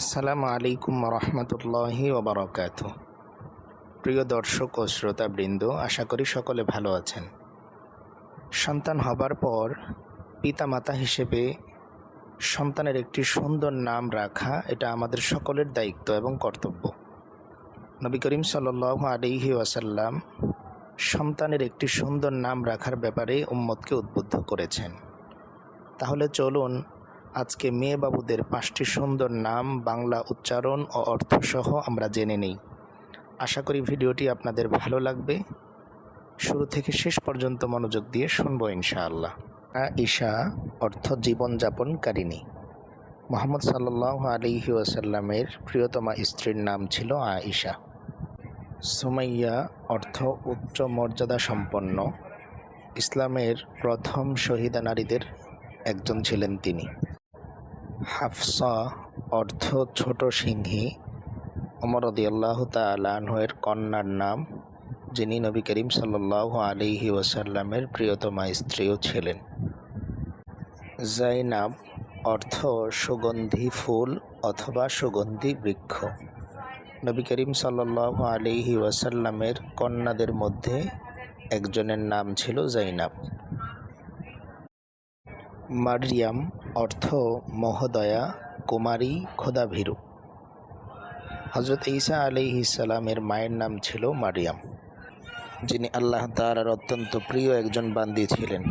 আসসালামু আলাইকুম রহমতুল্লাহি ওবরাকাত। প্রিয় দর্শক ও শ্রোতাবৃন্দ, আশা করি সকলে ভালো আছেন। সন্তান হবার পর পিতামাতা হিসেবে সন্তানের একটি সুন্দর নাম রাখা, এটা আমাদের সকলের দায়িত্ব এবং কর্তব্য। নবী করিম সাল আলিহি ওয়াসাল্লাম সন্তানের একটি সুন্দর নাম রাখার ব্যাপারে উম্মতকে উদ্বুদ্ধ করেছেন। তাহলে চলুন আজকে মেয়ে বাবুদের পাঁচটি সুন্দর নাম, বাংলা উচ্চারণ ও অর্থসহ আমরা জেনে নেই। আশা করি ভিডিওটি আপনাদের ভালো লাগবে। শুরু থেকে শেষ পর্যন্ত মনোযোগ দিয়ে শুনব ইনশাআল্লাহ। ঈশা, অর্থ জীবনযাপনকারিণী। মোহাম্মদ সাল্লাহ আলিহি ওয়াসাল্লামের প্রিয়তমা স্ত্রীর নাম ছিল আয়েশা। সুমাইয়া, অর্থ উচ্চ মর্যাদা সম্পন্ন। ইসলামের প্রথম শহীদা নারীদের একজন ছিলেন তিনি। হাফসা অর্থ ছোট সিংহী। অমরদি আল্লাহ তালাহের কন্যার নাম, যিনি নবী করিম সাল্লাহ আলিহি ওয়াসাল্লামের প্রিয়তমা স্ত্রীও ছিলেন। জাইনাব অর্থ সুগন্ধি ফুল অথবা সুগন্ধি বৃক্ষ। নবী করিম সাল্লাহ আলিহি ওয়াসাল্লামের কন্যাদের মধ্যে একজনের নাম ছিল জাইনাব। মারিয়াম অর্থ মহোদয়া, কুমারী, খোদাভীরু। হজরত ঈসা আলিহিসালামের মায়ের নাম ছিল মারিয়াম যিনি আল্লাহ তালার অত্যন্ত প্রিয় একজন বান্দি ছিলেন।